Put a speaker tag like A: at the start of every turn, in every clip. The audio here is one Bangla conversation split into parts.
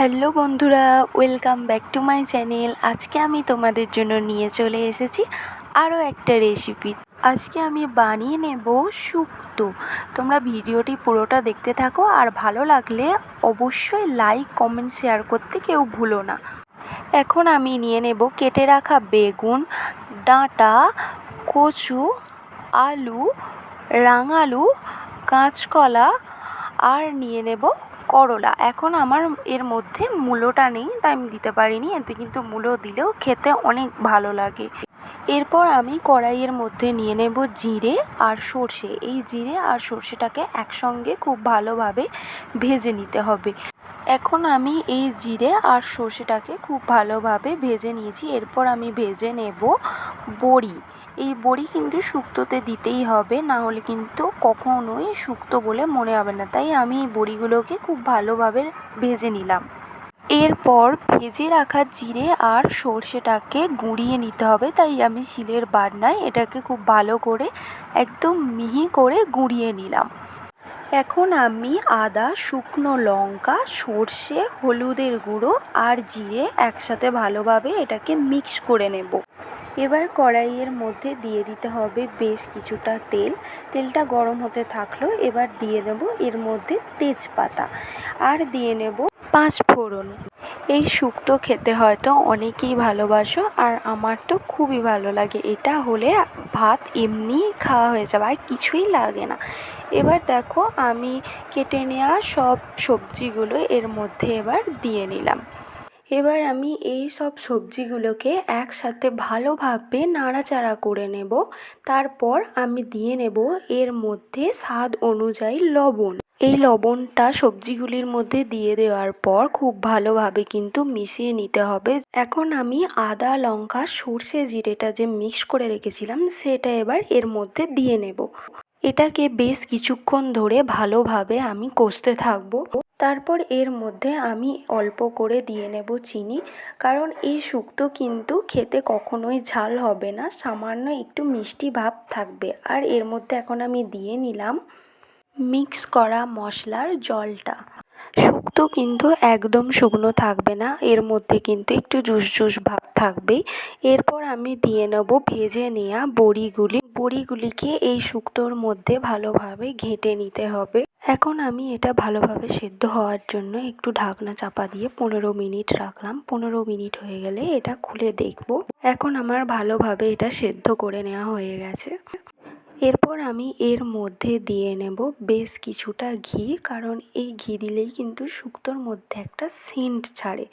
A: হ্যালো বন্ধুরা, welcome back to my channel. আজকে আমি তোমাদের জন্য নিয়ে চলে এসেছি আরও একটা রেসিপি। আজকে আমি বানিয়ে নেব শুক্তো। তোমরা ভিডিওটি পুরোটা দেখতে থাকো আর ভালো লাগলে অবশ্যই লাইক, কমেন্ট, শেয়ার করতে কেউ ভুলো না। এখন আমি নিয়ে নেব কেটে রাখা বেগুন, ডাঁটা, কচু, আলু, রাঙালু, কাঁচকলা আর নিয়ে নেব করলা। এখন আমার এর মধ্যে মূলোটা নেই, তাই আমি দিতে পারিনি। এতে কিন্তু মূলো দিলেও খেতে অনেক ভালো লাগে। এরপর আমি কড়াইয়ের মধ্যে নিয়ে নেব জিরে আর সর্ষে। এই জিরে আর সর্ষেটাকে একসঙ্গে খুব ভালোভাবে ভেজে নিতে হবে। এখন আমি এই জিরে আর সর্ষেটাকে খুব ভালোভাবে ভেজে নিয়েছি। এরপর আমি ভেজে নেব বড়ি। এই বড়ি কিন্তু শুক্তোতে দিতেই হবে, না হলে কিন্তু কখনোই শুক্তো বলে মনে হবে না। তাই আমি এই বড়িগুলোকে খুব ভালোভাবে ভেজে নিলাম। এরপর ভেজে রাখা জিরে আর সর্ষেটাকে গুঁড়িয়ে নিতে হবে। তাই আমি শিলের বাটনায় এটাকে খুব ভালো করে একদম মিহি করে গুঁড়িয়ে নিলাম। এখন আমি আদা, শুকনো লঙ্কা, সর্ষে, হলুদের গুঁড়ো আর জিরে একসাথে ভালোভাবে এটাকে মিক্স করে নেব। এবার কড়াইয়ের মধ্যে দিয়ে দিতে হবে বেশ কিছুটা তেল। তেলটা গরম হতে থাকল, এবার দিয়ে নেব এর মধ্যে তেজপাতা। আর দিয়ে নেব পাঁচ ফোড়ন এই শুক্তো খেতে হয়তো অনেকেই ভালোবাসো আর আমার তো খুবই ভালো লাগে। এটা হলে ভাত এমনিই খাওয়া হয়ে যাবে আর কিছুই লাগে না। এবার দেখো আমি কেটে নেওয়া সব সবজিগুলো এর মধ্যে এবার দিয়ে নিলাম। এবার আমি এই সব সবজিগুলোকে একসাথে ভালোভাবে নাড়াচাড়া করে নেব। তারপর আমি দিয়ে নেব এর মধ্যে স্বাদ অনুযায়ী লবণ। এই লবণটা সবজিগুলির মধ্যে দিয়ে দেওয়ার পর খুব ভালোভাবে কিন্তু মিশিয়ে নিতে হবে। এখন আমি আদা, লঙ্কা, সর্ষে জিরেটা যে মিক্স করে রেখেছিলাম সেটা এবার এর মধ্যে দিয়ে নেব। এটাকে বেশ কিছুক্ষণ ধরে ভালোভাবে আমি কষতে থাকব। তারপর এর মধ্যে আমি অল্প করে দিয়ে নেব চিনি, কারণ এই শুক্তো কিন্তু খেতে কখনোই ঝাল হবে না, সামান্য একটু মিষ্টি ভাব থাকবে। আর এর মধ্যে এখন আমি দিয়ে নিলাম মিক্স করা মশলার জলটা। শুক্তো কিন্তু একদম শুকনো থাকবে না, এর মধ্যে কিন্তু একটু জুস জুস ভাব থাকবে। এরপর আমি দিয়ে নেব ভেজে নেওয়া বড়িগুলি। বড়িগুলিকে এই শুক্তোর মধ্যে ভালোভাবে ঘেঁটে নিতে হবে। এখন আমি এটা ভালোভাবে সেদ্ধ হওয়ার জন্য একটু ঢাকনা চাপা দিয়ে পনেরো মিনিট রাখলাম। পনেরো মিনিট হয়ে গেলে এটা খুলে দেখব। এখন আমার ভালোভাবে এটা সেদ্ধ করে নেওয়া হয়ে গেছে। এরপর আমি এর মধ্যে দিয়ে নেব বেশ কিছুটা ঘি, কারণ এই ঘি দিলেই কিন্তু শুক্তোর মধ্যে একটা সেন্ট ছাড়ে।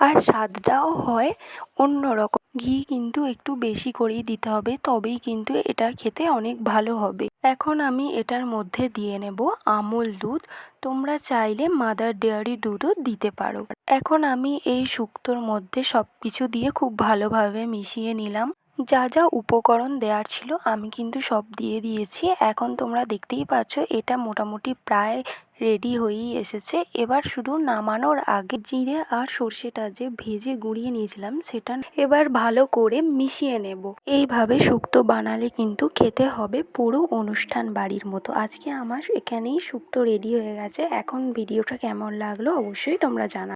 A: আর স্বাদটাও হয় অন্যরকম। ঘি কিন্তু একটু বেশি করেই দিতে হবে, তবেই কিন্তু এটা খেতে অনেক ভালো হবে। এখন আমি এটার মধ্যে দিয়ে নেব আমুল দুধ। তোমরা চাইলে মাদার ডেয়ারি দুধও দিতে পারো। এখন আমি এই শুক্তোর মধ্যে সব কিছু দিয়ে খুব ভালোভাবে মিশিয়ে নিলাম। যা যা উপকরণ দেওয়ার ছিল আমি কিন্তু সব দিয়ে দিয়েছি। এখন তোমরা দেখতেই পাচ্ছ এটা মোটামুটি প্রায় রেডি হয়েই এসেছে। এবার শুধু নামানোর আগে জিরে আর সর্ষেটা যে ভেজে গুঁড়িয়ে নিয়েছিলাম সেটা এবার ভালো করে মিশিয়ে নেব। এইভাবে শুক্তো বানালে কিন্তু খেতে হবে পুরো অনুষ্ঠান বাড়ির মতো। আজকে আমার এখানেই শুক্তো রেডি হয়ে গেছে। এখন ভিডিওটা কেমন লাগল অবশ্যই তোমরা জানা